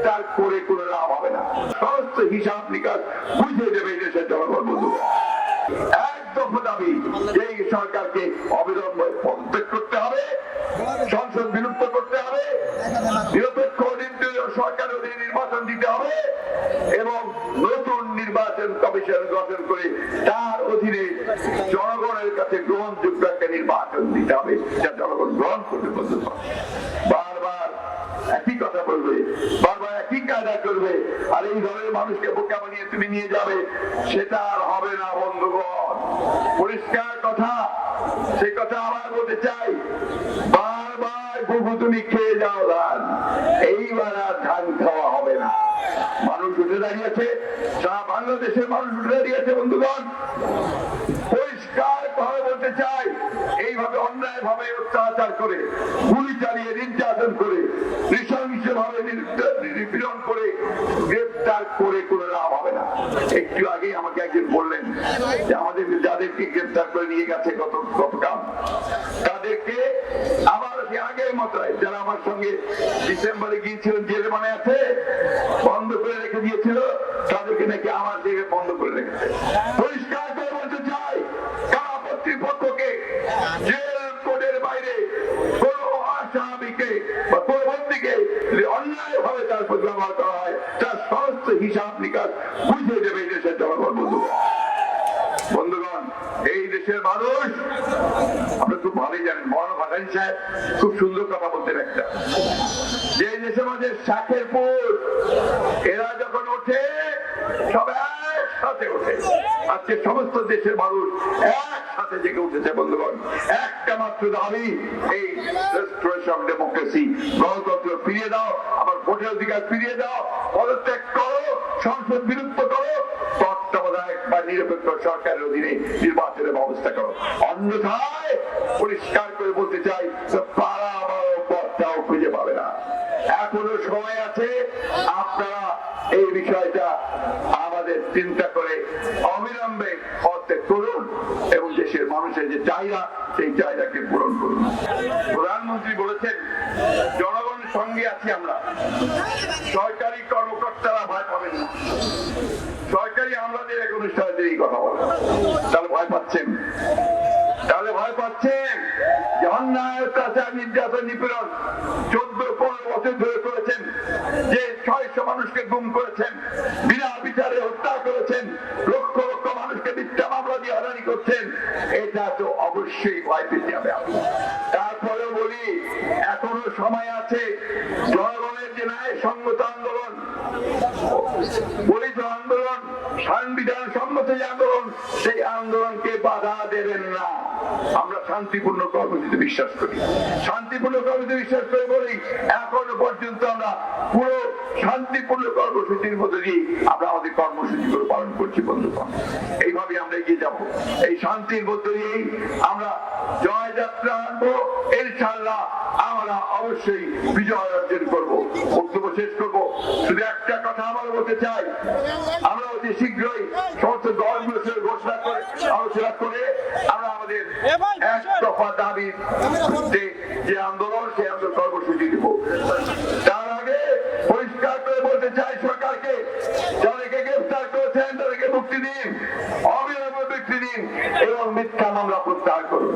গ্রেফতার করে কোনো লাভ হবে না। সমস্ত হিসাব নিকাশ বুঝে দেবে দেশের জনগণ বন্ধু। এক দফা দাবি সরকারকে অবিলম্বে পদত্যাগ করতে হবে, সংসদ বিলুপ্ত করতে হবে, নিরপেক্ষ সরকার নির্বাচন দিতে হবে এবং নতুন নির্বাচন কমিশন গঠন করে তার অধীনে জনগণের কাছে গ্রহণযোগ্য একটা নির্বাচন দিতে হবে, যা জনগণ গ্রহণ করতে একই কথা বলবে বারবার একই কায়দা করবে, আর এই ধরনের মানুষকে বোকা বানিয়ে তুমি নিয়ে যাবে, সেটা আর হবে না, বন্ধুগণ। পরিষ্কার কথা, সে কথা আবার বলতে চাই। ভাবে অন্যায় ভাবে অত্যাচার করে, গুলি চালিয়ে নির্যাতন করে নিপীড়ন করে গ্রেফতার করে কোনো লাভ হবে না। একটু আগে আমাকে একজন বললেন যে আমাদের যাদেরকে গ্রেফতার করে নিয়ে গেছে গত গতকাল, তাদেরকে আবার আগের মতোই যারা আমার সঙ্গে ডিসেম্বরে গিয়েছিলেন, জেলে মানে আছে, বন্ধ করে রেখে দিয়েছিল, তাদেরকে নাকি আমার জায়গায় বন্ধ করে রেখেছে পরিষ্কার করে বলতে চাই কারা কর্তৃপক্ষকে জেল কোর্টের বাইরে কোন আসামিকে বা কোন যদি অন্যায় ভাবে তার প্রতি ব্যবহার করা হয়, তার সমস্ত হিসাব নিকাশ বুঝে দেবে দেশের জনগণ, বন্ধু। বন্ধুগণ, এই দেশের মানুষ আমরা খুব ভালোই জানেন, মহান সাহেব, খুব সুন্দর কথা বলতেন একটা। যে দেশের মধ্যে শাখের পুর, এরা যখন ওঠে সব একসাথে ওঠে আজকে সমস্ত দেশের মানুষ একসাথে জেগে উঠেছে, বন্ধুগণ। একটা মাত্র দাবি, এই ডেমোক্রেসি গণতন্ত্র ফিরিয়ে দাও আবার ভোটের অধিকার ফিরিয়ে দাও, পদত্যাগ করো, সংসদ বিলুপ্ত করো, তত্ত্বাবধায়ক বা নিরপেক্ষ সরকারের অধীনে নির্বাচনের ব্যবস্থা করো। অন্যথায় পরিষ্কার করে বলতে চাই পথটাও খুঁজে পাবে না। এখনও সময় আছে, আপনারা এই বিষয়টা আমাদের চিন্তা করে অবিলম্বে পদত্যাগ করুন এবং দেশের মানুষের যে চাহিদা, সেই চাহিদাকে পূরণ করুন। প্রধানমন্ত্রী বলেছেন, জনগণের সঙ্গে আছি আমরা। সরকারি কর্মকর্তারা ভয় পাবেন না। সরকারি আমলাদের এক অনুষ্ঠানে কথা বলে। তাহলে ভয় পাচ্ছেন। তাহলে ভয় পাচ্ছেন? যে অন্যায় অত্যাচার নির্যাতন নিপীড়ন চোদ্দ পনেরো বছর ধরে করেছেন। যে ছয়শো মানুষকে গুম করেছেন, বিনা বিচারে হত্যা করেছেন, লক্ষ লক্ষ মানুষকে মিথ্যা মামলা দিয়ে হয়রানি করছেন, এটা তো অবশ্যই ভয় পেতে হবে। তারপরেও বলি, এখনও সময় আছে জনগণের যে ন্যায় সঙ্গত আন্দোলন বলিত আন্দোলন সংবিধান সম্মত যে আন্দোলন, সেই আন্দোলনকে বাধা দেবেন না। আমরা শান্তিপূর্ণ কর্মসূচিতে বিশ্বাস করি। শান্তিপূর্ণ কর্মসূচিতে বিশ্বাস করি বলি, এখনও পর্যন্ত আমরা পুরো শান্তিপূর্ণ কর্মসূচির মধ্যে দিয়ে আমরা আমাদের কর্মসূচিগুলো পালন করছি বন্ধুগণ। এইভাবে আমরা এগিয়ে যাব। এই শান্তির মধ্য দিয়েই আমরা জয়যাত্রা আনব। ইনশাল্লাহ আমরা অবশ্যই বিজয় অর্জন করব, বক্তব্য শেষ করব। শুধু একটা কথা আমার বলতে চাই, আমরা অতি শীঘ্রই সমস্ত দলগুলোর সঙ্গে ঘোষণা করে, আলোচনা করে এক দফা দাবি যে আন্দোলন, সেই আন্দোলন কর্মসূচি দিব। তার আগে পরিষ্কার করে বলতে চাই সরকারকে, যাদেরকে গ্রেফতার করেছেন, তাদেরকে মুক্তি দিন, অবিলম্বে মুক্তি দিন এবং মিথ্যা মামলা প্রত্যাহার করুন।